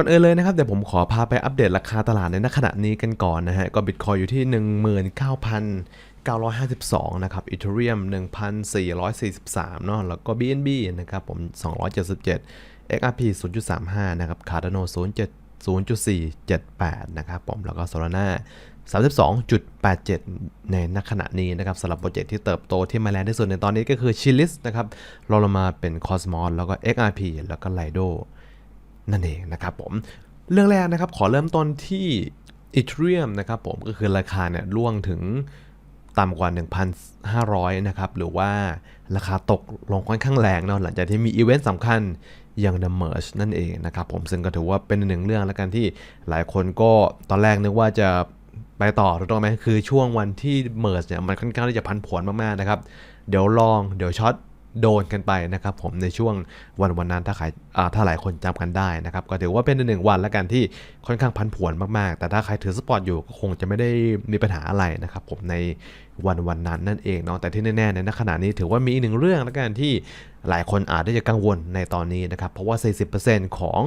ก่อนอื่นเลยนะครับเดี๋ยวผมขอพาไปอัปเดตราคาตลาดในขณะนี้กันก่อนนะฮะก็บิตคอยอยู่ที่ 19,952 นะครับอีเทเรียม1,443 เนาะแล้วก็ BNB นะครับผม 277 XRP 0.35 นะครับ Cardano 07 0.478 นะครับผมแล้วก็ Solana 32.87 ในณขณะนี้นะครับสำหรับโปรเจกต์ที่เติบโตที่มาแรงที่สุดในตอนนี้ก็คือ Chilis นะครับรองลงมาเป็น Cosmos แล้วก็ XRP แล้วก็ Lido นั่นเองนะครับผมเรื่องแรกนะครับขอเริ่มต้นที่ Ethereum นะครับผมก็คือราคาเนี่ยล่วงถึงต่ำกว่า 1,500 นะครับ หรือว่าราคาตกลงค่อนข้างแรงเนาะหลังจากที่มีอีเวนต์สำคัญอย่าง The Merge นั่นเองนะครับผมซึ่งก็ถือว่าเป็นหนึ่งเรื่องแล้วกันที่หลายคนก็ตอนแรกนึกว่าจะไปต่อถูกต้องไหมคือช่วงวันที่ Merge เนี่ยมันค่อนข้างที่จะพันผวนมากๆนะครับ เดี๋ยวลองเดี๋ยวช็อต โดนกันไปนะครับผมในช่วงวันวันนั้นถ้าใครถ้าหลายคนจำกันได้นะครับก็ถือว่าเป็นหนึ่งวันแล้วกันที่ค่อนข้างพันผวนมากๆ แต่ถ้าใครถือสปอร์ตอยู่ก็คงจะไม่ได้มีปัญหาอะไรนะครับผมในวันวันนั้นนั่นเองเนาะแต่ที่แน่ๆในขณะนี้ถือว่ามีอีกหนึ่งเรื่องแล้วกันที่หลายคนอาจจะกังวลในตอนนี้นะครับเพราะว่า 40%ของ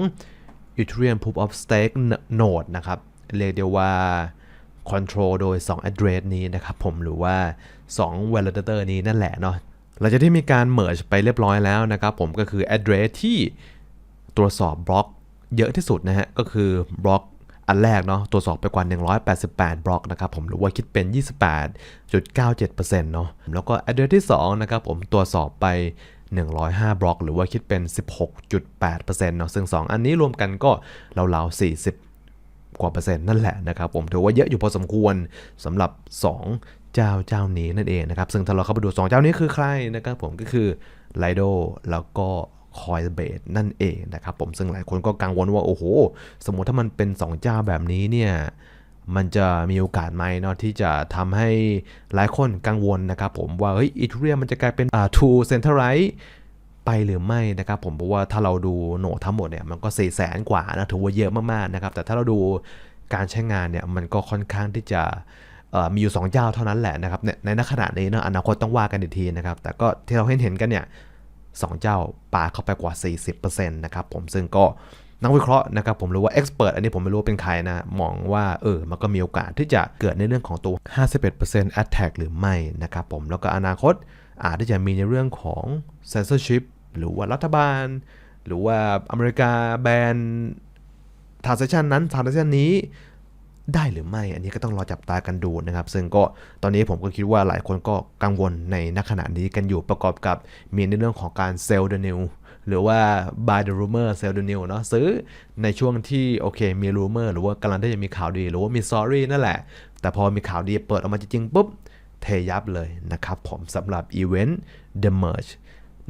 Ethereum Proof of Stake Node นะครับเรียกได้ว่า control โดย 2 address นี้นะครับผมหรือว่า 2 validator นี้นั่นแหละเนาะ หลังจากที่มีการ merge ไปเรียบร้อยแล้วนะครับผมก็คือ address ที่ตรวจสอบบล็อกเยอะที่สุดนะฮะก็คือบล็อกอันแรกเนาะตรวจสอบไปกว่า 188 บล็อกนะครับผมหรือว่าคิดเป็น 28.97%เนาะแล้วก็ address ที่2นะครับผมตรวจสอบไป 105 บล็อก หรือว่าคิดเป็น 16.8%เนาะซึ่ง 2 อันนี้รวมกันก็ราวๆ40 กว่าเปอร์เซ็นต์นั่นแหละนะครับผมถือว่าเยอะอยู่พอสมควรสำหรับ 2 เจ้าเจ้านี้นั่นเองนะครับ ซึ่งถ้าเราเข้าไปดู 2 เจ้านี้คือใครนะครับผมก็คือ Lido แล้วก็ Coinbase นั่นเองนะครับผมซึ่งหลายคนก็กังวลว่าโอ้โห สมมติถ้ามันเป็น 2 เจ้าแบบนี้เนี่ยมันจะมีโอกาสไหมเนาะที่จะทำให้หลายคนกังวลนะครับผมว่าเฮ้ยอีเทเรียมมันจะกลายเป็นอ่า two centralized ไไปหรือไม่นะครับผมเพราะว่าถ้าเราดูโหนดทั้งหมดเนี่ยมันก็4 0 0แสนกว่านะถือว่าเยอะมากๆนะครับแต่ถ้าเราดูการใช้งานเนี่ยมันก็ค่อนข้างที่จะมีอยู่2เจ้าเท่านั้นแหละนะครับในในขณะนี้นะอนาคตต้องว่ากันอีกทีนะครับแต่ก็ที่เราเห็นเห็นกันเนี่ยสเจ้าปาเข้าไปกว่า 40%นะครับผมซึ่งก็นักวิเคราะห์นะครับผมรู้ว่าเอ็กซ์เพรสอันนี้ผมไม่รู้เป็นใครนะมองว่าเออมันก็มีโอกาสที่จะเกิดในเรื่องของตัว 51% attack หรือไม่นะครับผมแล้วก็อนาคต อาจที่จะมีในเรื่องของ censorship หรือว่ารัฐบาล หรือว่าอเมริกาแบนทาร์เซชันนั้นทาร์เซชันนี้ได้หรือไม่ อันนี้ก็ต้องรอจับตากันดูนะครับ ซึ่งก็ตอนนี้ผมก็คิดว่าหลายคนก็กังวลในนักขณะนี้กันอยู่ประกอบกับมีในเรื่องของการเซลล์เดนิวหรือว่า buy the rumor sell the new เนาะซื้อในช่วงที่โอเคมี rumor หรือว่ากำลังที่จะมีข่าวดี หรือว่ามี story นั่นแหละ แต่พอมีข่าวดีเปิดออกมาจริงๆปุ๊บ เทยับเลยนะครับผมสำหรับอีเวนต์ The Merge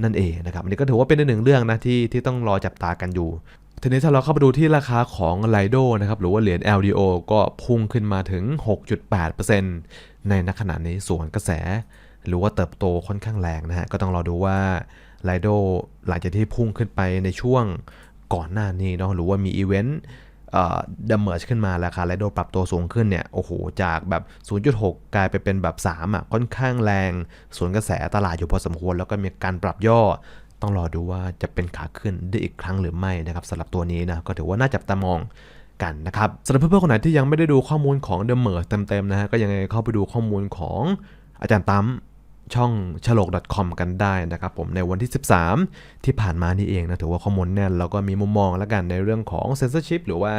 นั่นเองนะครับอันนี้ก็ถือว่าเป็นหนึ่งเรื่องนะที่ที่ต้องรอจับตากันอยู่ทีนี้ถ้าเราเข้าไปดูที่ราคาของ Lido นะครับหรือว่าเหรียญ LDO ก็พุ่งขึ้นมาถึง 6.8%ในนักขณะนี้ส่วนกระแส หรือว่าเติบโตค่อนข้างแรงนะฮะก็ต้องรอดูว่า Lido หลังจากที่พุ่งขึ้นไปในช่วงก่อนหน้านี้เนาะหรือว่ามีอีเวนต์ ดมเมอร์ชขึ้นมาราคาไลโดปรับตัวสูงขึ้นเนี่ยโอ้โหจากแบบ 0.6 กลายไปเป็นแบบ 3 อะ ค่อนข้างแรงส่วนกระแสตลาดอยู่พอสมควร แล้วก็มีการปรับย่อ ต้องรอดูว่าจะเป็นขาขึ้นได้อีกครั้งหรือไม่นะครับสำหรับตัวนี้นะก็ถือว่าน่าจับตามองกันนะครับสำหรับเพื่อนๆคนไหนที่ยังไม่ได้ดูข้อมูลของ The Merge เต็มๆนะฮะก็ยังไงเข้าไปดูข้อมูลของอาจารย์ตั้ม ช่องฉลก .com กันได้นะครับผมในวันที่ 13 ที่ผ่านมานี่เองนะถือว่าข้อมูลแน่นแล้วก็มีมุมมองแล้วกันในเรื่องของ censorship หรือว่า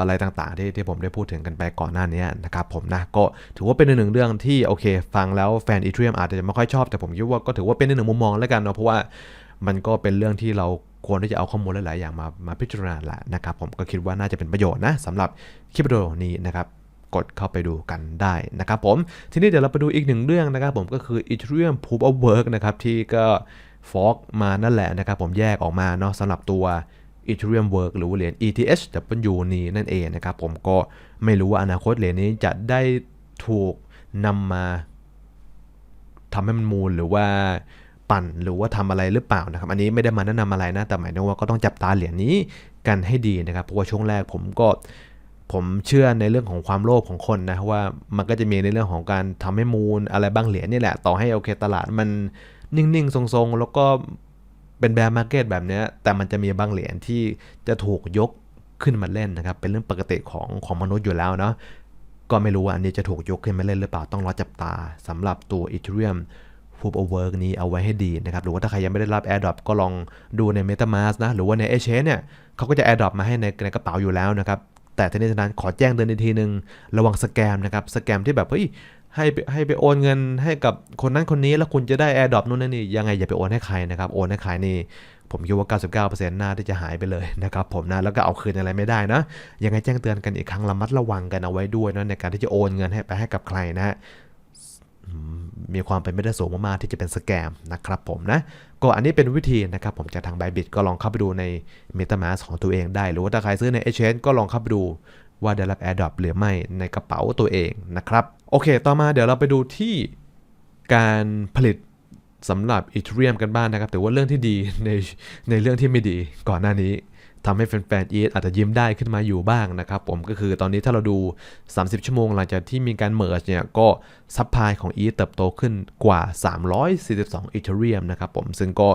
อะไรต่างๆที่ที่ผมได้พูดถึงกันไปก่อนหน้านี้นะครับผมนะก็ถือว่าเป็นหนึ่งเรื่องที่โอเค ฟังแล้วแฟนอีเทรียมอาจจะไม่ค่อยชอบ แต่ผมคิดว่าก็ถือว่าเป็นหนึ่งมุมมองแล้วกันเนาะเพราะว่ามันก็เป็นเรื่องที่เราควรที่จะเอาข้อมูลหลายๆอย่างมามาพิจารณาแหละนะครับผมก็คิดว่าน่าจะเป็นประโยชน์นะสำหรับคลิปวิดีโอนี้นะครับ กดเข้าไปดูกันได้นะครับผม ทีนี้เดี๋ยวเราไปดูอีกหนึ่งเรื่องนะครับผมก็คือ Ethereum Proof of Work นะครับที่ก็ฟอกมานั่นแหละนะครับผมแยกออกมาเนาะสำหรับตัว Ethereum Work หรือเหรียญ ETH W นี้นั่นเองนะครับผมก็ไม่รู้ว่าอนาคตเหรียญนี้จะได้ถูกนำมาทำให้มันมูลหรือว่าปั่นหรือว่าทำอะไรหรือเปล่านะครับ อันนี้ไม่ได้มาแนะนำอะไรนะ แต่หมายถึงว่าก็ต้องจับตาเหรียญนี้กันให้ดีนะครับ เพราะว่าช่วงแรกผมก็ ผมเชื่อในเรื่องของความโลภของคนนะว่ามันก็จะมีในเรื่องของการทำให้มูลอะไรบางเหรียญนี่แหละ ต่อให้โอเคตลาดมันนิ่งๆ ทรงๆ แล้วก็เป็นแบร์มาร์เก็ตแบบนี้แต่มันจะมีบางเหรียญที่จะถูกยกขึ้นมาเล่นนะครับ เป็นเรื่องปกติของของมนุษย์อยู่แล้วเนาะก็ไม่รู้ว่าอันนี้จะถูกยกขึ้นมาเล่นหรือเปล่าต้องรอจับตาสำหรับตัว Ethereum Proof of Work นี้เอาไว้ให้ดีนะครับ หรือว่าถ้าใครยังไม่ได้รับ AirDrop ก็ลองดูใน MetaMask นะ หรือว่าใน e c h a n g e เนี่ยเขาก็จะ AirDrop มาให้ในในกระเป๋าอยู่แล้วนะครับ แต่ทีนี้ทีนั้นขอแจ้งเตือนอีกทีนึงระวังสแกมนะครับสแกมที่แบบเฮ้ยให้ให้ไปโอนเงินให้กับคนนั้นคนนี้แล้วคุณจะได้ AirDrop นู่นนั่นนี่ยังไงอย่าไปโอนให้ใครนะครับโอนให้ใครนี่ผมคิดว่า 99%น่าที่จะหายไปเลยนะครับผมนะแล้วก็เอาคืนอะไรไม่ได้นะยังไงแจ้งเตือนกันอีกครั้งระมัดระวังกันเอาไว้ด้วยนะในการที่จะโอนเงินให้ไปให้กับใครนะฮะ มีความเป็นไม่ได้สูงมากๆที่จะเป็นสแกมนะครับผมนะ ก็อันนี้เป็นวิธีนะครับผมจากทาง Bybit ก็ลองเข้าไปดูใน MetaMask ของตัวเองได้ หรือว่าถ้าใครซื้อใน Exchange ก็ลองเข้าไปดูว่าได้รับ AirDrop หรือไม่ในกระเป๋าตัวเองนะครับ โอเค ต่อมาเดี๋ยวเราไปดูที่การผลิตสำหรับ Ethereum กันบ้างนะครับ แต่ว่าเรื่องที่ดีในในเรื่องที่ไม่ดีก่อนหน้านี้ ทำให้แฟนๆ ETH อาจจะยิ้มได้ขึ้นมาอยู่บ้างนะครับผมก็คือตอนนี้ถ้าเราดู 30 ชั่วโมงหลังจากที่มีการเมิร์จเนี่ยก็ซัพพลายของ ETH เติบโตขึ้นกว่า 342 Ethereum นะครับผมซึ่งก็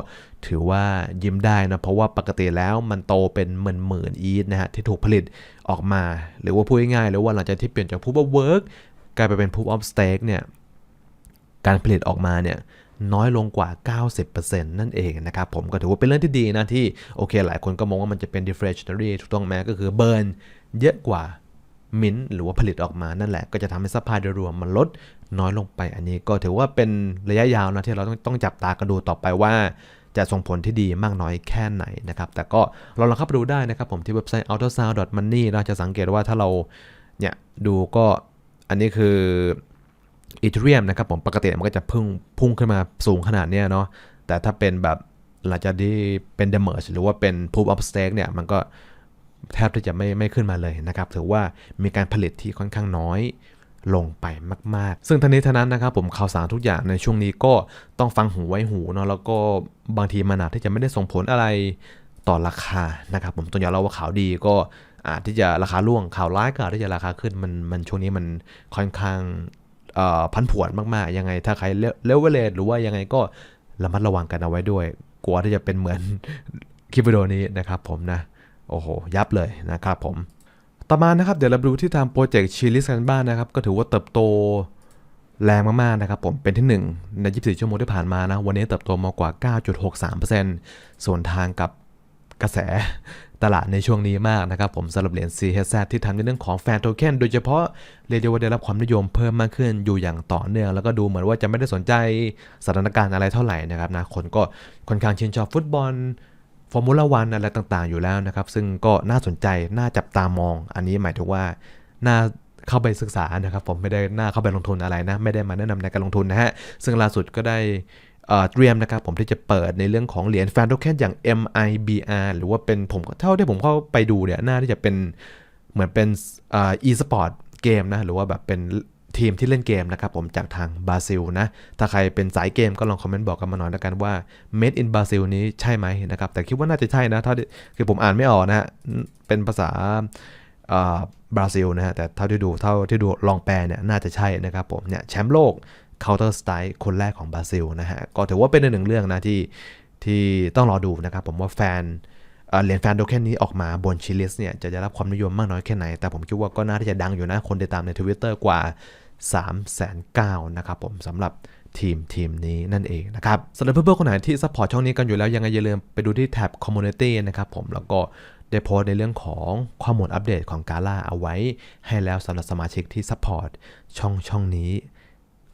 ถือว่ายิ้มได้นะเพราะว่าปกติแล้วมันโตเป็นหมื่นหมื่น ETH นะฮะที่ถูกผลิตออกมา หรือว่าพูดง่ายๆเลยว่าหลังจากที่เปลี่ยนจาก Proof of Work กลายไปเป็น Proof of Stake เนี่ยการผลิตออกมาเนี่ย น้อยลงกว่า 90%นั่นเองนะครับผมก็ถือว่าเป็นเรื่องที่ดีนะที่โอเค หลายคนก็มองว่ามันจะเป็น deflationary ถูกต้องไหมก็คือเบิร์นเยอะกว่ามินหรือว่าผลิตออกมานั่นแหละ ก็จะทำให้ซัพพลายโดยรวมมันลดน้อยลงไป อันนี้ก็ถือว่าเป็นระยะยาวนะที่เราต้องต้องจับตากันดูต่อไปว่า จะส่งผลที่ดีมากน้อยแค่ไหนนะครับ แต่ก็เราลองเข้าไปดูได้นะครับผมที่เว็บไซต์ autosound.money เราจะสังเกตว่าถ้าเราเนี่ยดูก็อันนี้คือ อีเทเรียมนะครับผมปกติมันก็จะพุ่งพุ่งขึ้นมาสูงขนาดเนี้ยเนาะแต่ถ้าเป็นแบบหลังจากที่เป็น d e m e r g e หรือว่าเป็น Proof of Stake เนี่ยมันก็แทบที่จะไม่ไม่ขึ้นมาเลยนะครับถือว่ามีการผลิตที่ค่อนข้างน้อยลงไปมาก ๆ ซึ่งทั้งนี้ทั้งนั้นนะครับผมข่าวสารทุกอย่างในช่วงนี้ก็ต้องฟังหูไว้หูเนาะแล้วก็บางทีมันอาจที่จะไม่ได้ส่งผลอะไรต่อราคานะครับผมตัวอย่างเราว่าข่าวดีก็อาจที่จะราคาร่วงข่าวร้ายก็อาจที่จะราคาขึ้นมันมันช่วงนี้มันค่อนข้าง พันผวนมากๆ ยังไงถ้าใครเลเวลเลหรือว่ายังไงก็ระมัดระวังกันเอาไว้ด้วย กลัวที่จะเป็นเหมือนคลิปวิดีโอนี้นะครับผมนะ โอ้โห ยับเลยนะครับผม ต่อมานะครับเดี๋ยวเราดูที่ทางโปรเจกต์ชิลิสกันบ้างนะครับ ก็ถือว่าเติบโตแรงมากๆนะครับผมเป็นที่ 1 ใน 24 ชั่วโมงที่ผ่านมานะ วันนี้เติบโตมากว่า 9.63%ส่วนทางกับ กระแสตลาดในช่วงนี้มากนะครับผมสำหรับเหรียญ CHZ ที่ทำในเรื่องของแฟนโทเค็นโดยเฉพาะเรียกว่าได้รับความนิยมเพิ่มมากขึ้นอยู่อย่างต่อเนื่อง แล้วก็ดูเหมือนว่าจะไม่ได้สนใจสถานการณ์อะไรเท่าไหร่นะครับนะคนก็ค่อนข้างชื่นชอบฟุตบอลฟอร์มูล่าวันอะไรต่างๆ อยู่แล้วนะครับ ซึ่งก็น่าสนใจน่าจับตามอง อันนี้หมายถึงว่าน่าเข้าไปศึกษานะครับ ผมไม่ได้น่าเข้าไปลงทุนอะไรนะ ไม่ได้มาแนะนำในการลงทุนนะฮะซึ่งล่าสุดก็ได้ เตรียมนะครับผมที่จะเปิดในเรื่องของเหรียญแฟนโทเค็นอย่าง MIBR หรือว่าเป็นผมเท่าที่ผมเข้าไปดูเนี่ยน่าที่จะเป็นเหมือนเป็นอ่อ e-sport เกมนะหรือว่าแบบเป็นทีมที่เล่นเกมนะครับผมจากทางบราซิลนะ ถ้าใครเป็นสายเกมก็ลองคอมเมนต์บอกกันมาหน่อยแล้วกันว่า made in Brazil นี้ใช่ไหมนะครับ แต่คิดว่าน่าจะใช่นะเท่าคือผมอ่านไม่ออกนะฮะเป็นภาษาอ่อบราซิลนะฮะแต่เท่าที่ดูเท่าที่ดูลองแปลเนี่ยน่าจะใช่นะครับผมเนี่ยแชมป์โลก Counter Strike คนแรกของบราซิลนะฮะ ก็ถือว่าเป็นหนึ่งเรื่องนะที่ที่ต้องรอดูนะครับ ผมว่าแฟนเอเหรียญแฟนโทเคนนี้ออกมาบนชิลิสเนี่ย จะได้รับความนิยมมากน้อยแค่ไหน แต่ผมคิดว่าก็น่าที่จะดังอยู่นะ คนติดตามใน Twitter กว่า 3 9 0 0 0นะครับผมสำหรับทีมทีมนี้นั่นเองนะครับสำหรับเพื่อนๆคนไหนที่ซัพพอร์ตช่องนี้กันอยู่แล้วยังไงอย่าลืมไปดูที่แท็บ Community นะครับผมแล้วก็ได้โพสในเรื่องของข้อมูลอัปเดตของกาล่าเอาไว้ ให้แล้วสำหรับสมาชิกที่ซัพพอร์ตช่องช่องนี้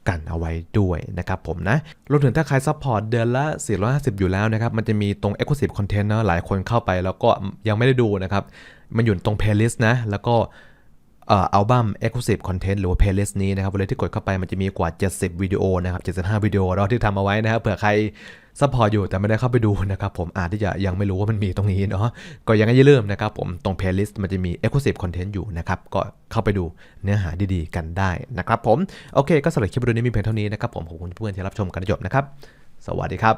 กันเอาไว้ด้วยนะครับผมนะรวมถึงถ้าใครซัพพอร์ตเดือนละ 450 อยู่แล้วนะครับ มันจะมีตรง Exclusive Content นะหลายคนเข้าไปแล้วก็ยังไม่ได้ดูนะครับ มันอยู่ตรง Playlist นะ แล้วก็ อัลบั้ม Exclusive Content หรือว่า Playlist นี้นะครับเวลาที่กดเข้าไปมันจะมีกว่า 70 วิดีโอนะครับ75 วิดีโอเราที่ทำเอาไว้นะครับเผื่อใครซัพพอร์ตอยู่แต่ไม่ได้เข้าไปดูนะครับผมอาจที่จะยังไม่รู้ว่ามันมีตรงนี้เนาะก็ยังไงอย่าลืมนะครับผมตรง Playlist มันจะมี Exclusive Content อยู่นะครับก็เข้าไปดูเนื้อหาดีๆ กันได้นะครับผมโอเค ก็สำหรับคลิปวิดีโอนี้มีเพียงเท่านี้นะครับผมขอบคุณเพื่อนๆที่รับชมกันจบนะครับสวัสดีครับ